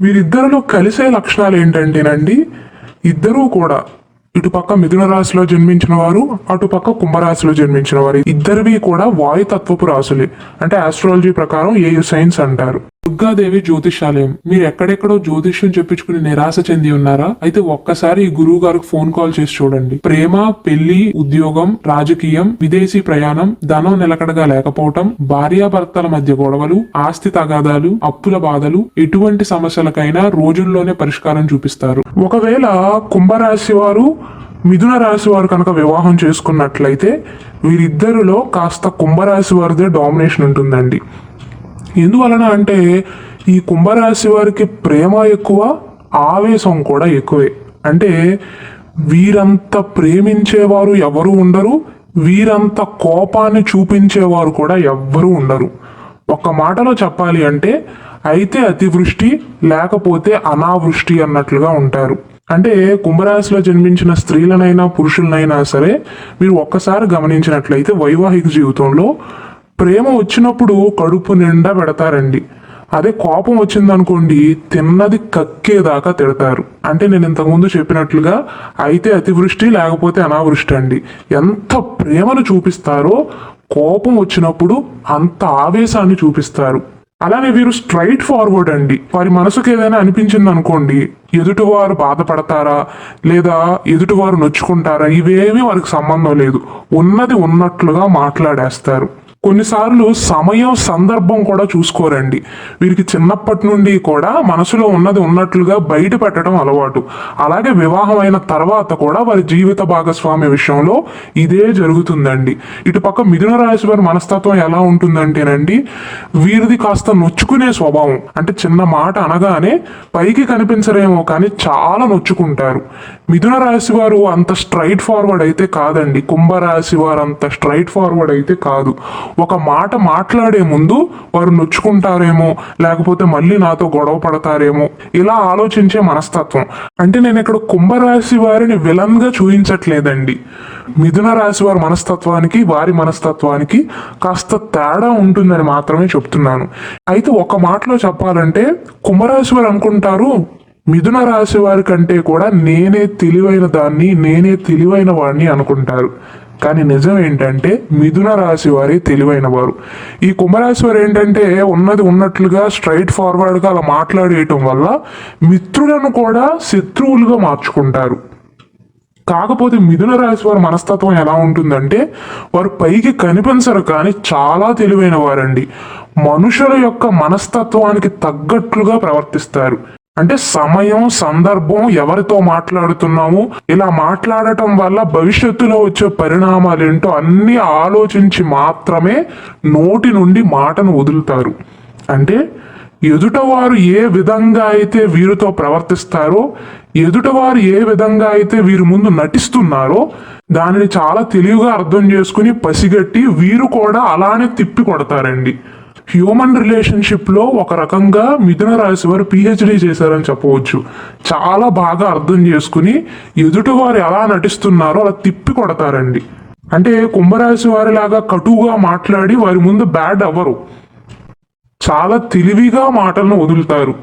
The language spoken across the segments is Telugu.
వీరిద్దరిలో కలిసే లక్షణాలు ఏంటంటేనండి ఇద్దరూ కూడా ఇటుపక్క మిథున రాశిలో జన్మించిన వారు అటుపక్క కుంభరాశిలో జన్మించిన వారు. ఇద్దరివి కూడా వాయుతత్వపు రాశులే. అంటే ఆస్ట్రాలజీ ప్రకారం ఏ సైన్స్ అంటారు? దుర్గాదేవి జ్యోతిషాలయం. మీరు ఎక్కడెక్కడో జ్యోతిష్యం చెప్పించుకుని నిరాశ చెంది ఉన్నారా? అయితే ఒక్కసారి ఈ గురువు గారికి ఫోన్ కాల్ చేసి చూడండి. ప్రేమ పెళ్ళి ఉద్యోగం రాజకీయం విదేశీ ప్రయాణం ధనం నిలకడగా లేకపోవటం భార్యాభర్తల మధ్య గొడవలు ఆస్తి తగాదాలు అప్పుల బాధలు ఎటువంటి సమస్యలకైనా రోజుల్లోనే పరిష్కారం చూపిస్తారు. ఒకవేళ కుంభరాశి వారు మిథున రాశి వారు కనుక వివాహం చేసుకున్నట్లయితే వీరిద్దరిలో కాస్త కుంభరాశి వారిదే డామినేషన్ ఉంటుందండి. ఎందువలన అంటే ఈ కుంభరాశి వారికి ప్రేమ ఎక్కువ ఆవేశం కూడా ఎక్కువే. అంటే వీరంత ప్రేమించేవారు ఎవరు ఉండరు వీరంత కోపాన్ని చూపించేవారు కూడా ఎవ్వరూ ఉండరు. ఒక మాటలో చెప్పాలి అంటే అయితే అతివృష్టి లేకపోతే అనావృష్టి అన్నట్లుగా ఉంటారు. అంటే కుంభరాశిలో జన్మించిన స్త్రీలనైనా పురుషులనైనా సరే మీరు ఒక్కసారి గమనించినట్లయితే వైవాహిక జీవితంలో ప్రేమ వచ్చినప్పుడు కడుపు నిండా పెడతారండి. అదే కోపం వచ్చిందనుకోండి తిన్నది కక్కేదాకా తిడతారు. అంటే నేను ఇంతకుముందు చెప్పినట్లుగా అయితే అతివృష్టి లేకపోతే అనావృష్టి అండి. ఎంత ప్రేమను చూపిస్తారో కోపం వచ్చినప్పుడు అంత ఆవేశాన్ని చూపిస్తారు. అలానే వీరు స్ట్రైట్ ఫార్వర్డ్ అండి. వారి మనసుకు ఏదైనా అనిపించింది అనుకోండి ఎదుటివారు బాధపడతారా లేదా ఎదుటివారు నొచ్చుకుంటారా ఇవేమీ వారికి సంబంధం లేదు. ఉన్నది ఉన్నట్లుగా మాట్లాడేస్తారు. కొన్నిసార్లు సమయం సందర్భం కూడా చూసుకోరండి. వీరికి చిన్నప్పటి నుండి కూడా మనసులో ఉన్నది ఉన్నట్లుగా బయట పెట్టడం అలవాటు. అలాగే వివాహం అయిన తర్వాత కూడా వారి జీవిత భాగస్వామి విషయంలో ఇదే జరుగుతుందండి. ఇటుపక్క మిథున రాశి వారి మనస్తత్వం ఎలా ఉంటుందంటేనండి వీరిది కాస్త నొచ్చుకునే స్వభావం. అంటే చిన్న మాట అనగానే పైకి కనిపించరేమో కానీ చాలా నొచ్చుకుంటారు. మిథున రాశి వారు అంత స్ట్రైట్ ఫార్వర్డ్ అయితే కాదండి. కుంభరాశి వారు అంత స్ట్రైట్ ఫార్వర్డ్ అయితే కాదు. ఒక మాట మాట్లాడే ముందు వారు నొచ్చుకుంటారేమో లేకపోతే మళ్ళీ నాతో గొడవ పడతారేమో. ఇలా ఆలోచించే మనస్తత్వం. అంటే నేను ఇక్కడ కుంభరాశి వారిని విలన్గా చూపించట్లేదండి. మిథున రాశి వారి మనస్తత్వానికి వారి మనస్తత్వానికి కాస్త తేడా ఉంటుందని మాత్రమే చెప్తున్నాను. అయితే ఒక మాటలో చెప్పాలంటే కుంభరాశి వారు అనుకుంటారు మిథున రాశి వారి కంటే కూడా నేనే తెలివైన దాన్ని నేనే తెలివైన వాడిని అనుకుంటారు. కానీ నిజం ఏంటంటే మిథున రాశి వారి తెలివైన వారు. ఈ కుంభరాశి వారు ఏంటంటే ఉన్నది ఉన్నట్లుగా స్ట్రైట్ ఫార్వర్డ్గా అలా మాట్లాడేయటం వల్ల మిత్రులను కూడా శత్రువులుగా మార్చుకుంటారు. కాకపోతే మిథున రాశి వారి మనస్తత్వం ఎలా ఉంటుందంటే వారు పైకి కనిపించరు కానీ చాలా తెలివైన వారండి. మనుషుల యొక్క మనస్తత్వానికి తగ్గట్లుగా ప్రవర్తిస్తారు. అంటే సమయం సందర్భం ఎవరితో మాట్లాడుతున్నాము ఇలా మాట్లాడటం వల్ల భవిష్యత్తులో వచ్చే పరిణామాలు ఏంటో అన్ని ఆలోచించి మాత్రమే నోటి నుండి మాటను వదులుతారు. అంటే ఎదుటవారు ఏ విధంగా అయితే వీరితో ప్రవర్తిస్తారో ఎదుటవారు ఏ విధంగా అయితే వీరి ముందు నటిస్తున్నారో దానిని చాలా తెలివిగా అర్థం చేసుకుని పసిగట్టి వీరు కూడా అలానే తిప్పి కొడతారండి. హ్యూమన్ రిలేషన్షిప్లో ఒక రకంగా మిథున రాశి వారు పిహెచ్డి చేశారని చెప్పవచ్చు. చాలా బాగా అర్థం చేసుకుని ఎదుటివారు ఎలా నటిస్తున్నారో అలా తిప్పి కొడతారండి. అంటే కుంభరాశి వారిలాగా కటువుగా మాట్లాడి వారి ముందు బ్యాడ్ అవ్వరు. చాలా తెలివిగా మాటలను వదులుతారు.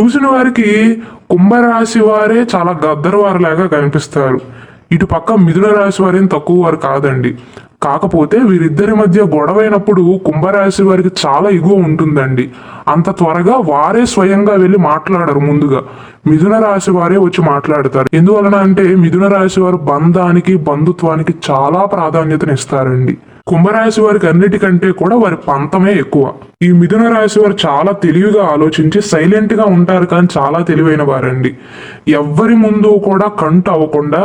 చూసిన వారికి కుంభరాశి వారే చాలా గద్దరవారిలాగా కనిపిస్తారు. ఇటు పక్క మిథున రాశి వారేం తక్కువ వారు కాదండి. కాకపోతే వీరిద్దరి మధ్య గొడవైనప్పుడు కుంభరాశి వారికి చాలా ఇగో ఉంటుందండి. అంత త్వరగా వారే స్వయంగా వెళ్ళి మాట్లాడరు ముందుగా. మిథున రాశి వారే వచ్చి మాట్లాడతారు. ఎందువలన అంటే మిథున రాశి వారు బంధానికి బంధుత్వానికి చాలా ప్రాధాన్యతను ఇస్తారండి కుంభరాశి వారికి అన్నిటికంటే కూడా వారి పంతమే ఎక్కువ. ఈ మిథున రాశి వారు చాలా తెలివిగా ఆలోచించి సైలెంట్గా ఉంటారు కానీ చాలా తెలివైన వారండి. ఎవ్వరి ముందు కూడా కంటు అవ్వకుండా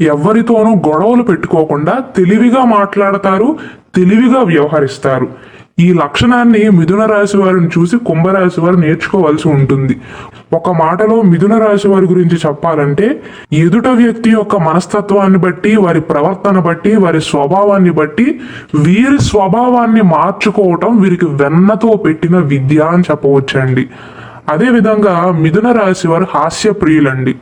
ఎవరితోనూ గొడవలు పెట్టుకోకుండా తెలివిగా మాట్లాడతారు తెలివిగా వ్యవహరిస్తారు. ఈ లక్షణాన్ని మిథున రాశి వారిని చూసి కుంభరాశి వారు నేర్చుకోవాల్సి ఉంటుంది. ఒక మాటలో మిథున రాశి వారి గురించి చెప్పాలంటే ఎదుట వ్యక్తి యొక్క మనస్తత్వాన్ని బట్టి వారి ప్రవర్తన బట్టి వారి స్వభావాన్ని బట్టి వీరి స్వభావాన్ని మార్చుకోవటం వీరికి వెన్నతో పెట్టిన విద్య అని చెప్పవచ్చండి. అదే విధంగా మిథున రాశి వారు హాస్య ప్రియులండి.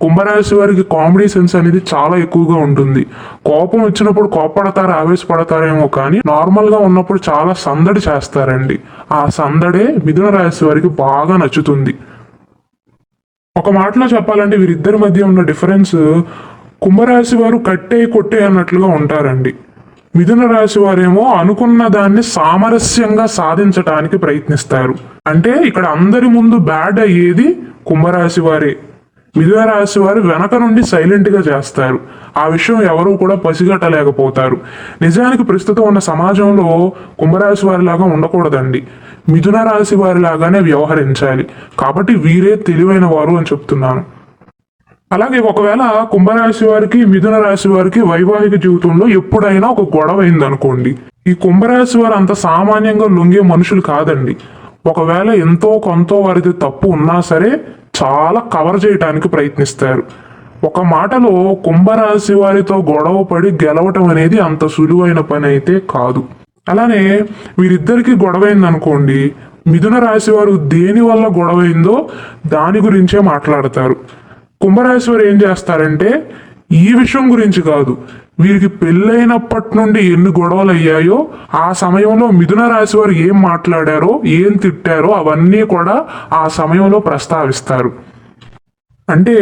కుంభరాశి వారికి కామెడీ సెన్స్ అనేది చాలా ఎక్కువగా ఉంటుంది. కోపం వచ్చినప్పుడు కోపడతారు ఆవేశపడతారేమో కానీ నార్మల్గా ఉన్నప్పుడు చాలా సందడి చేస్తారండి. ఆ సందడే మిథున రాశి వారికి బాగా నచ్చుతుంది. ఒక మాటలో చెప్పాలంటే వీరిద్దరి మధ్య ఉన్న డిఫరెన్స్ కుంభరాశి వారు కట్టే కొట్టే అన్నట్లుగా ఉంటారండి. మిథున రాశి వారేమో అనుకున్న దాన్ని సామరస్యంగా సాధించటానికి ప్రయత్నిస్తారు. అంటే ఇక్కడ అందరి ముందు బ్యాడ్ అయ్యేది కుంభరాశి వారే. మిథున రాశి వారు వెనక నుండి సైలెంట్గా చేస్తారు. ఆ విషయం ఎవరూ కూడా పసిగట్టలేకపోతారు. నిజానికి ప్రస్తుతం ఉన్న సమాజంలో కుంభరాశి వారిలాగా ఉండకూడదండి. మిథున రాశి వారిలాగానే వ్యవహరించాలి. కాబట్టి వీరే తెలివైన వారు అని చెప్తున్నాను. అలాగే ఒకవేళ కుంభరాశి వారికి మిథున రాశి వారికి వైవాహిక జీవితంలో ఎప్పుడైనా ఒక గొడవ అయింది అనుకోండి ఈ కుంభరాశి వారు అంత సామాన్యంగా లొంగే మనుషులు కాదండి. ఒకవేళ ఎంతో కొంత వారిది తప్పు ఉన్నా సరే చాలా కవర్ చేయడానికి ప్రయత్నిస్తారు. ఒక మాటలో కుంభరాశి వారితో గొడవ పడి గెలవటం అనేది అంత సులువైన పని అయితే కాదు. అలానే వీరిద్దరికి గొడవైందనుకోండి మిథున రాశి వారు దేని వల్ల గొడవైందో దాని గురించే మాట్లాడతారు. కుంభరాశి వారు ఏం చేస్తారంటే ఈ విషయం గురించి కాదు. వీరికి పెళ్ళైనప్పటి నుండి ఎన్ని గొడవలు అయ్యాయో ఆ సమయంలో మిథున రాశి వారు ఏం మాట్లాడారో ఏం తిట్టారో అవన్నీ కూడా ఆ సమయంలో ప్రస్తావిస్తారు. అంటే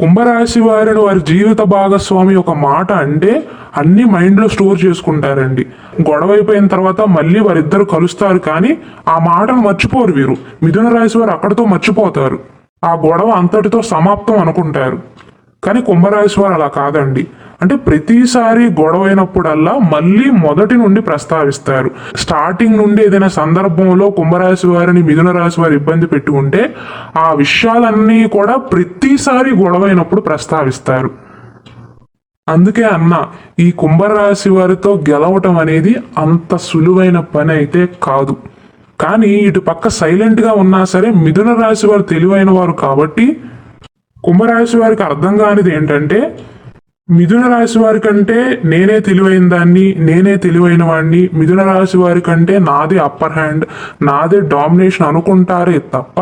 కుంభరాశి వారిని వారి జీవిత భాగస్వామి ఒక మాట అంటే అన్ని మైండ్లో స్టోర్ చేసుకుంటారండి. గొడవ అయిపోయిన తర్వాత మళ్ళీ వారిద్దరు కలుస్తారు కానీ ఆ మాటను మర్చిపోరు వీరు. మిథున రాశి వారు అక్కడితో మర్చిపోతారు. ఆ గొడవ అంతటితో సమాప్తం అనుకుంటారు. కానీ కుంభరాశి అలా కాదండి. అంటే ప్రతిసారి గొడవైనప్పుడల్లా మళ్ళీ మొదటి నుండి ప్రస్తావిస్తారు. స్టార్టింగ్ నుండి ఏదైనా సందర్భంలో కుంభరాశి వారిని మిథున రాశి వారు ఇబ్బంది పెట్టి ఉంటే ఆ విషయాలన్నీ కూడా ప్రతిసారి గొడవైనప్పుడు ప్రస్తావిస్తారు. అందుకే అన్న ఈ కుంభరాశి వారితో గెలవటం అనేది అంత సులువైన పని అయితే కాదు. కానీ ఇటు పక్క సైలెంట్గా ఉన్నా సరే మిథున రాశి వారు తెలివైన వారు కాబట్టి కుంభరాశి వారికి అర్థం కానిది ఏంటంటే మిథున రాశి వారి కంటే నేనే తెలివైన దాన్ని నేనే తెలివైన వాడిని మిథున రాశి వారి కంటే నాదే అప్పర్ హ్యాండ్ నాదే డామినేషన్ అనుకుంటారే తప్ప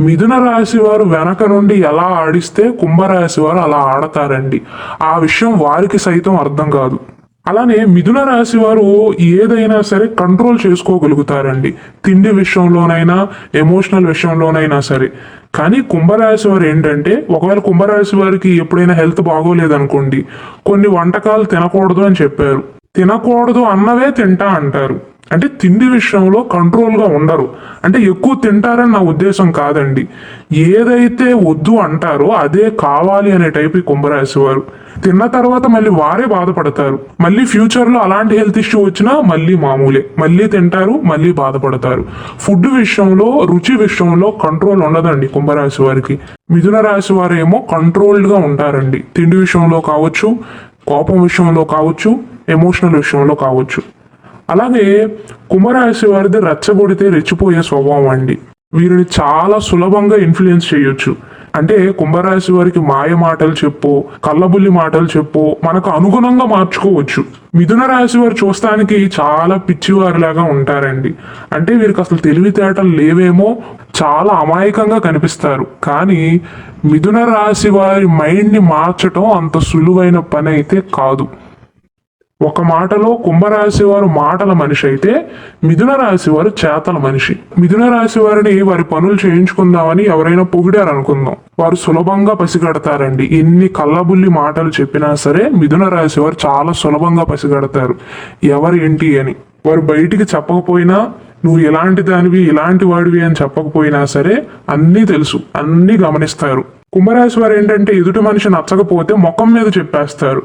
మిథున రాశి వారు వెనక నుండి ఎలా ఆడిస్తే కుంభరాశి వారు అలా ఆడతారండి. ఆ విషయం వారికి సైతం అర్థం కాదు. అలానే మిథున రాశి వారు ఏదైనా సరే కంట్రోల్ చేసుకోగలుగుతారండి. తిండి విషయంలోనైనా ఎమోషనల్ విషయంలోనైనా సరే. కానీ కుంభరాశి వారు ఏంటంటే ఒకవేళ కుంభరాశి వారికి ఎప్పుడైనా హెల్త్ బాగోలేదనుకోండి కొన్ని వంటకాలు తినకూడదు అని చెప్పారు. తినకూడదు అన్నవే తింటా అంటారు. అంటే తిండి విషయంలో కంట్రోల్గా ఉండరు. అంటే ఎక్కువ తింటారని నా ఉద్దేశం కాదండి. ఏదైతే వద్దు అంటారో అదే కావాలి అనే టైప్ ఈ కుంభరాశి వారు తిన్న తర్వాత మళ్ళీ వారే బాధపడతారు. మళ్ళీ ఫ్యూచర్లో అలాంటి హెల్త్ ఇష్యూ వచ్చినా మళ్ళీ మామూలే. మళ్ళీ తింటారు మళ్ళీ బాధపడతారు. ఫుడ్ విషయంలో రుచి విషయంలో కంట్రోల్ ఉండదండి కుంభరాశి వారికి మిథున రాశి వారేమో కంట్రోల్డ్గా ఉంటారండి. తిండి విషయంలో కావచ్చు కోపం విషయంలో కావచ్చు ఎమోషనల్ విషయంలో కావచ్చు. అలాగే కుంభరాశి వారిది రెచ్చగొడితే రెచ్చిపోయే స్వభావం అండి. వీరిని చాలా సులభంగా ఇన్ఫ్లుయెన్స్ చేయొచ్చు. అంటే కుంభరాశి వారికి మాయ మాటలు చెప్పు కళ్ళబుల్లి మాటలు చెప్పు మనకు అనుగుణంగా మార్చుకోవచ్చు. మిథున రాశి వారు చూస్తానికి చాలా పిచ్చివారిలాగా ఉంటారండి. అంటే వీరికి అసలు తెలివితేటలు లేవేమో చాలా అమాయకంగా కనిపిస్తారు. కానీ మిథున రాశి వారి మైండ్ని మార్చటం అంత సులువైన పని అయితే కాదు. ఒక మాటలో కుంభరాశి వారు మాటల మనిషి అయితే మిథున రాశి వారు చేతల మనిషి. మిథున రాశి వారిని వారి పనులు చేయించుకుందామని ఎవరైనా పొగిడారు అనుకుందాం వారు సులభంగా పసిగడతారండి. ఎన్ని కళ్ళబుల్లి మాటలు చెప్పినా సరే మిథున రాశి వారు చాలా సులభంగా పసిగడతారు. ఎవరు ఏంటి అని. వారు బయటికి చెప్పకపోయినా నువ్వు ఎలాంటి దానివి ఇలాంటి వాడివి అని చెప్పకపోయినా సరే అన్నీ తెలుసు. అన్నీ గమనిస్తారు. కుంభరాశి వారు ఏంటంటే ఎదుటి మనిషి నచ్చకపోతే ముఖం మీద చెప్పేస్తారు.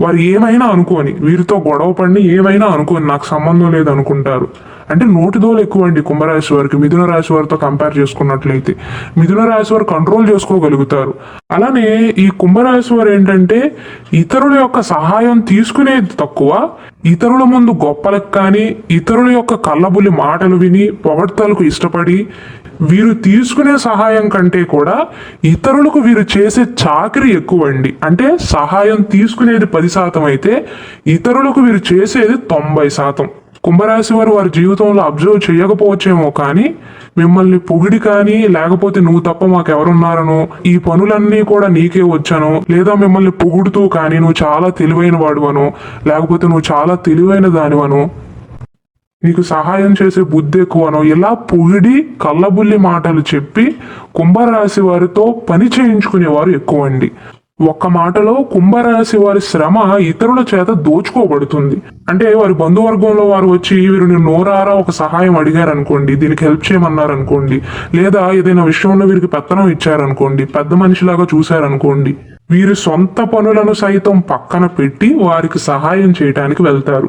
వారు ఏమైనా అనుకోని వీరితో గొడవ పడిని ఏమైనా అనుకోని నాకు సంబంధం లేదు అనుకుంటారు అంటే నోటి దోలు ఎక్కువ అండి కుంభరాశి వారికి మిథున రాశి వారితో కంపేర్ చేసుకున్నట్లయితే. మిథున రాశి వారు కంట్రోల్ చేసుకోగలుగుతారు. అలానే ఈ కుంభరాశి వారు ఏంటంటే ఇతరుల యొక్క సహాయం తీసుకునేది తక్కువ. ఇతరుల ముందు గొప్పలకు కానీ ఇతరుల యొక్క కళ్ళబుల్లి మాటలు విని పొగడ్తలకు ఇష్టపడి వీరు తీసుకునే సహాయం కంటే కూడా ఇతరులకు వీరు చేసే చాకరీ ఎక్కువ అండి అంటే సహాయం తీసుకునేది పది శాతం అయితే ఇతరులకు వీరు చేసేది తొంభై శాతం. కుంభరాశి వారు వారి జీవితంలో అబ్జర్వ్ చేయకపోవచ్చేమో కానీ మిమ్మల్ని పొగిడి కానీ లేకపోతే నువ్వు తప్ప మాకెవరున్నారను ఈ పనులన్నీ కూడా నీకే వచ్చాను లేదా మిమ్మల్ని పొగుడుతూ కానీ నువ్వు చాలా తెలివైన వాడువను లేకపోతే నువ్వు చాలా తెలివైన దానివను నీకు సహాయం చేసే బుద్ధి ఎక్కువనో ఇలా పొగిడి కళ్ళబుల్లి మాటలు చెప్పి కుంభరాశి వారితో పని చేయించుకునేవారు ఎక్కువ అండి ఒక్క మాటలో కుంభరాశి వారి శ్రమ ఇతరుల చేత దోచుకోబడుతుంది. అంటే వారి బంధువర్గంలో వారు వచ్చి వీరిని నోరారా ఒక సహాయం అడిగారనుకోండి దీనికి హెల్ప్ చేయమన్నారనుకోండి లేదా ఏదైనా విషయంలో వీరికి పెత్తనం ఇచ్చారనుకోండి పెద్ద మనిషిలాగా చూశారనుకోండి వీరి సొంత పనులను సైతం పక్కన పెట్టి వారికి సహాయం చేయటానికి వెళ్తారు.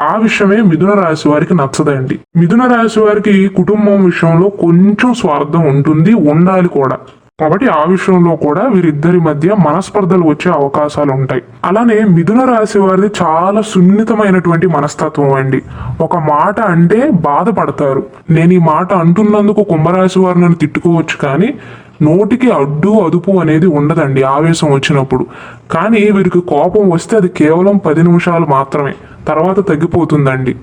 ఆ విషయమే మిథున రాశి వారికి నచ్చదండి. మిథున రాశి వారికి కుటుంబం విషయంలో కొంచెం స్వార్థం ఉంటుంది ఉండాలి కూడా. కాబట్టి ఆ విషయంలో కూడా వీరిద్దరి మధ్య మనస్పర్ధలు వచ్చే అవకాశాలు ఉంటాయి. అలానే మిథున రాశి వారిది చాలా సున్నితమైనటువంటి మనస్తత్వం అండి. ఒక మాట అంటే బాధపడతారు. నేను ఈ మాట అంటున్నందుకు కుంభరాశి వారు నన్ను తిట్టుకోవచ్చు కానీ నోటికి అడ్డు అదుపు అనేది ఉండదండి ఆవేశం వచ్చినప్పుడు. కానీ వీరికి కోపం వస్తే అది కేవలం పది నిమిషాలు మాత్రమే. తర్వాత తగ్గిపోతుందండి.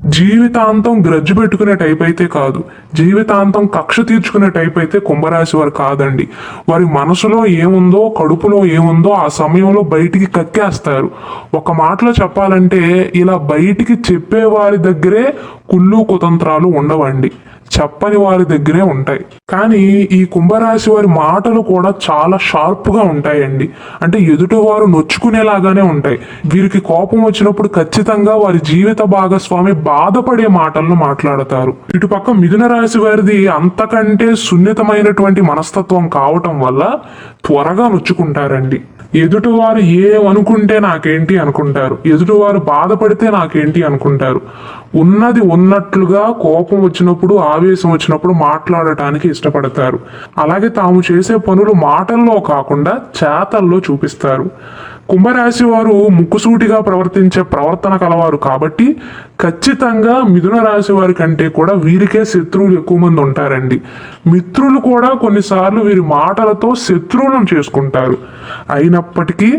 జీవితాంతం గ్రజ్జు పెట్టుకునే టైప్ అయితే కాదు. జీవితాంతం కక్ష తీర్చుకునే టైప్ అయితే కుంభరాశి వారు కాదండి. వారి మనసులో ఏముందో కడుపులో ఏముందో ఆ సమయంలో బయటికి కక్కేస్తారు. ఒక మాటలో చెప్పాలంటే ఇలా బయటికి చెప్పే వారి దగ్గరే కుళ్ళు కుతంత్రాలు ఉండవండి. చెప్పని వారి దగ్గరే ఉంటాయి. కానీ ఈ కుంభరాశి వారి మాటలు కూడా చాలా షార్ప్గా ఉంటాయండి. అంటే ఎదుటివారు నొచ్చుకునేలాగానే ఉంటాయి. వీరికి కోపం వచ్చినప్పుడు ఖచ్చితంగా వారి జీవిత భాగస్వామి బాధపడే మాటలను మాట్లాడతారు. ఇటుపక్క మిథున రాశి వారిది అంతకంటే సున్నితమైనటువంటి మనస్తత్వం కావటం వల్ల త్వరగా నొచ్చుకుంటారండి. ఎదుటివారు ఏమనుకుంటే నాకేంటి అనుకుంటారు. ఎదుటివారు బాధపడితే నాకేంటి అనుకుంటారు. ఉన్నది ఉన్నట్లుగా కోపం వచ్చినప్పుడు ఆవేశం వచ్చినప్పుడు మాట్లాడటానికి ఇష్టపడతారు. అలాగే తాము చేసే పనులు మాటల్లో కాకుండా చేతల్లో చూపిస్తారు. కుంభరాశి వారు ముక్కుసూటిగా ప్రవర్తించే ప్రవర్తన కలవారు కాబట్టి ఖచ్చితంగా మిథున రాశి వారి కంటే కూడా వీరికే శత్రువులు ఎక్కువ మంది ఉంటారండి. మిత్రులు కూడా కొన్నిసార్లు వీరి మాటలతో శత్రువులను చేసుకుంటారు. అయినప్పటికీ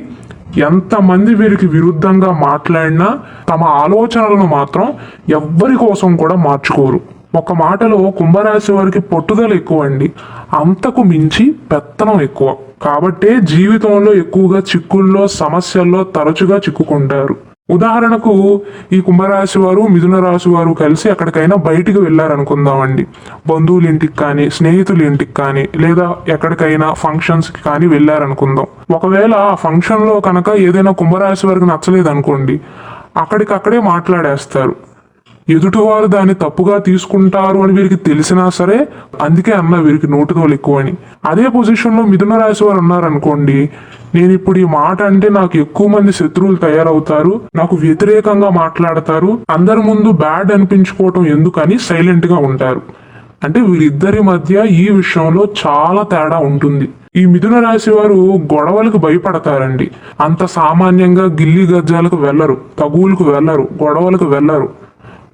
ఎంతమంది వీరికి విరుద్ధంగా మాట్లాడినా తమ ఆలోచనలను మాత్రం ఎవ్వరి కోసం కూడా మార్చుకోరు. ఒక మాటలో కుంభరాశి వారికి పట్టుదల ఎక్కువ అండి అంతకు మించి పెత్తనం ఎక్కువ. కాబట్టే జీవితంలో ఎక్కువగా చిక్కుల్లో సమస్యల్లో తరచుగా చిక్కుకుంటారు. ఉదాహరణకు ఈ కుంభరాశి వారు మిథున రాశి వారు కలిసి ఎక్కడికైనా బయటికి వెళ్ళారనుకుందామండి బంధువుల ఇంటికి కానీ స్నేహితుల ఇంటికి కానీ లేదా ఎక్కడికైనా ఫంక్షన్స్కి కానీ వెళ్ళారనుకుందాం ఒకవేళ ఆ ఫంక్షన్లో కనుక ఏదైనా కుంభరాశి వారికి నచ్చలేదు అనుకోండి అక్కడికక్కడే మాట్లాడేస్తారు. ఎదుటివారు దాన్ని తప్పుగా తీసుకుంటారు అని వీరికి తెలిసినా సరే అందుకే అన్న వీరికి నోటుదోలు ఎక్కువ అని అదే పొజిషన్లో మిథున రాశి వారు ఉన్నారనుకోండి నేను ఇప్పుడు ఈ మాట అంటే నాకు ఎక్కువ మంది శత్రువులు తయారవుతారు నాకు వ్యతిరేకంగా మాట్లాడతారు అందరి ముందు బ్యాడ్ అనిపించుకోవటం ఎందుకని సైలెంట్గా ఉంటారు. అంటే వీరిద్దరి మధ్య ఈ విషయంలో చాలా తేడా ఉంటుంది. ఈ మిథున రాశి వారు గొడవలకు భయపడతారండి. అంత సామాన్యంగా గిల్లి గజ్జాలకు వెళ్ళరు తగువులకు వెళ్ళరు గొడవలకు వెళ్ళరు.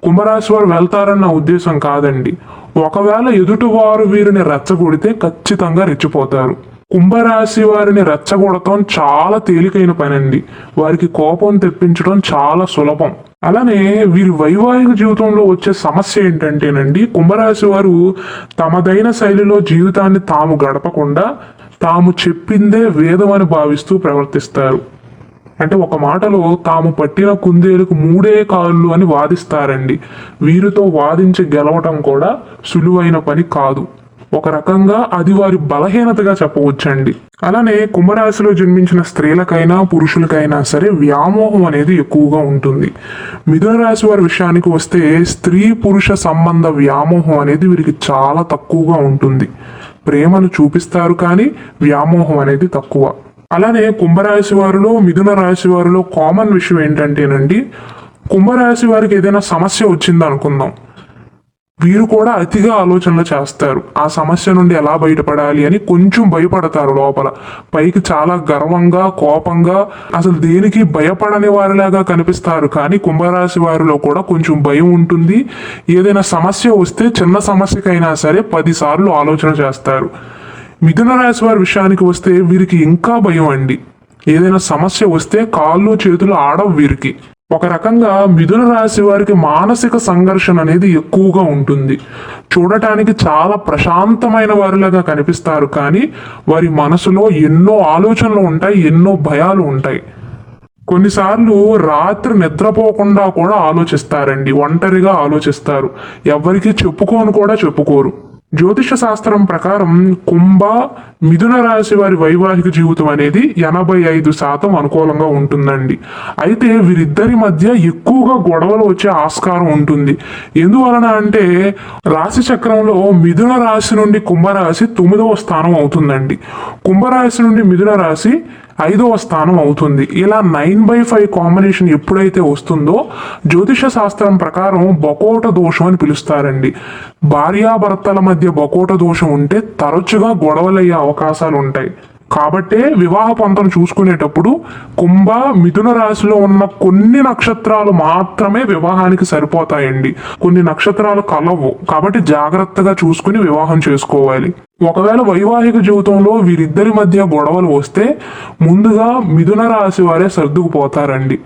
కుంభరాశి వారు వెళ్తారన్న నా ఉద్దేశం కాదండి. ఒకవేళ ఎదుటివారు వీరిని రెచ్చగొడితే ఖచ్చితంగా రెచ్చిపోతారు. కుంభరాశి వారిని రెచ్చగొడటం చాలా తేలికైన పనండి. వారికి కోపం తెప్పించడం చాలా సులభం. అలానే వీరి వైవాహిక జీవితంలో వచ్చే సమస్య ఏంటంటేనండి కుంభరాశి వారు తమదైన శైలిలో జీవితాన్ని తాము గడపకుండా తాము చెప్పిందే వేదమని భావిస్తూ ప్రవర్తిస్తారు. అంటే ఒక మాటలో తాము పట్టిన కుందేలకు మూడే కాళ్ళు అని వాదిస్తారండి. వీరితో వాదించి గెలవటం కూడా సులువైన పని కాదు. ఒక రకంగా అది వారి బలహీనతగా చెప్పవచ్చండి. అలానే కుంభరాశిలో జన్మించిన స్త్రీలకైనా పురుషులకైనా సరే వ్యామోహం అనేది ఎక్కువగా ఉంటుంది. మిథున రాశి వారి విషయానికి వస్తే స్త్రీ పురుష సంబంధ వ్యామోహం అనేది వీరికి చాలా తక్కువగా ఉంటుంది. ప్రేమను చూపిస్తారు కానీ వ్యామోహం అనేది తక్కువ. అలానే కుంభరాశి వారిలో మిథున రాశి వారిలో కామన్ విషయం ఏంటంటేనండి కుంభరాశి వారికి ఏదైనా సమస్య వచ్చింది అనుకుందాం. వీరు కూడా అతిగా ఆలోచనలు చేస్తారు. ఆ సమస్య నుండి ఎలా బయటపడాలి అని కొంచెం భయపడతారు లోపల. పైకి చాలా గర్వంగా కోపంగా అసలు దేనికి భయపడని వారిలాగా కనిపిస్తారు. కానీ కుంభరాశి వారిలో కూడా కొంచెం భయం ఉంటుంది. ఏదైనా సమస్య వస్తే చిన్న సమస్యకైనా సరే పదిసార్లు ఆలోచన చేస్తారు. మిథున రాశి వారి విషయానికి వస్తే వీరికి ఇంకా భయం అండి. ఏదైనా సమస్య వస్తే కాళ్ళు చేతులు ఆడవు వీరికి. ఒక రకంగా మిథున రాశి వారికి మానసిక సంఘర్షణ అనేది ఎక్కువగా ఉంటుంది. చూడటానికి చాలా ప్రశాంతమైన వారిలాగా కనిపిస్తారు కానీ వారి మనసులో ఎన్నో ఆలోచనలు ఉంటాయి ఎన్నో భయాలు ఉంటాయి. కొన్నిసార్లు రాత్రి నిద్రపోకుండా కూడా ఆలోచిస్తారండి ఒంటరిగా ఆలోచిస్తారు. ఎవరికి చెప్పుకోను కూడా చెప్పుకోరు. జ్యోతిష శాస్త్రం ప్రకారం కుంభ మిథున రాశి వారి వైవాహిక జీవితం అనేది ఎనభై ఐదు శాతం అనుకూలంగా ఉంటుందండి. అయితే వీరిద్దరి మధ్య ఎక్కువగా గొడవలు వచ్చే ఆస్కారం ఉంటుంది. ఎందువలన అంటే రాశి చక్రంలో మిథున రాశి నుండి కుంభరాశి తొమ్మిదవ స్థానం అవుతుందండి. కుంభరాశి నుండి మిథున రాశి ఐదవ స్థానం అవుతుంది. ఇలా నైన్ బై ఫైవ్ కాంబినేషన్ ఎప్పుడైతే వస్తుందో జ్యోతిష శాస్త్రం ప్రకారం బకోట దోషం అని పిలుస్తారండి. భార్యాభర్తల మధ్య బకోట దోషం ఉంటే తరచుగా గొడవలయ్యే అవకాశాలు ఉంటాయి కాబట్టే వివాహ పంతను చూసుకునేటప్పుడు కుంభ మిథున రాశిలో ఉన్న కొన్ని నక్షత్రాలు మాత్రమే వివాహానికి సరిపోతాయండి. కొన్ని నక్షత్రాలు కలవు. కాబట్టి జాగ్రత్తగా చూసుకుని వివాహం చేసుకోవాలి. ఒకవేళ వైవాహిక జీవితంలో వీరిద్దరి మధ్య గొడవలు వస్తే ముందుగా మిథున రాశి వారే సర్దుకుపోతారండి.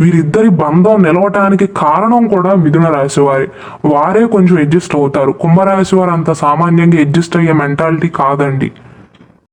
వీరిద్దరి బంధం నిలవటానికి కారణం కూడా మిథున రాశి వారే. వారే కొంచెం అడ్జస్ట్ అవుతారు. కుంభరాశి వారు అంత సామాన్యంగా అడ్జస్ట్ అయ్యే మెంటాలిటీ కాదండి.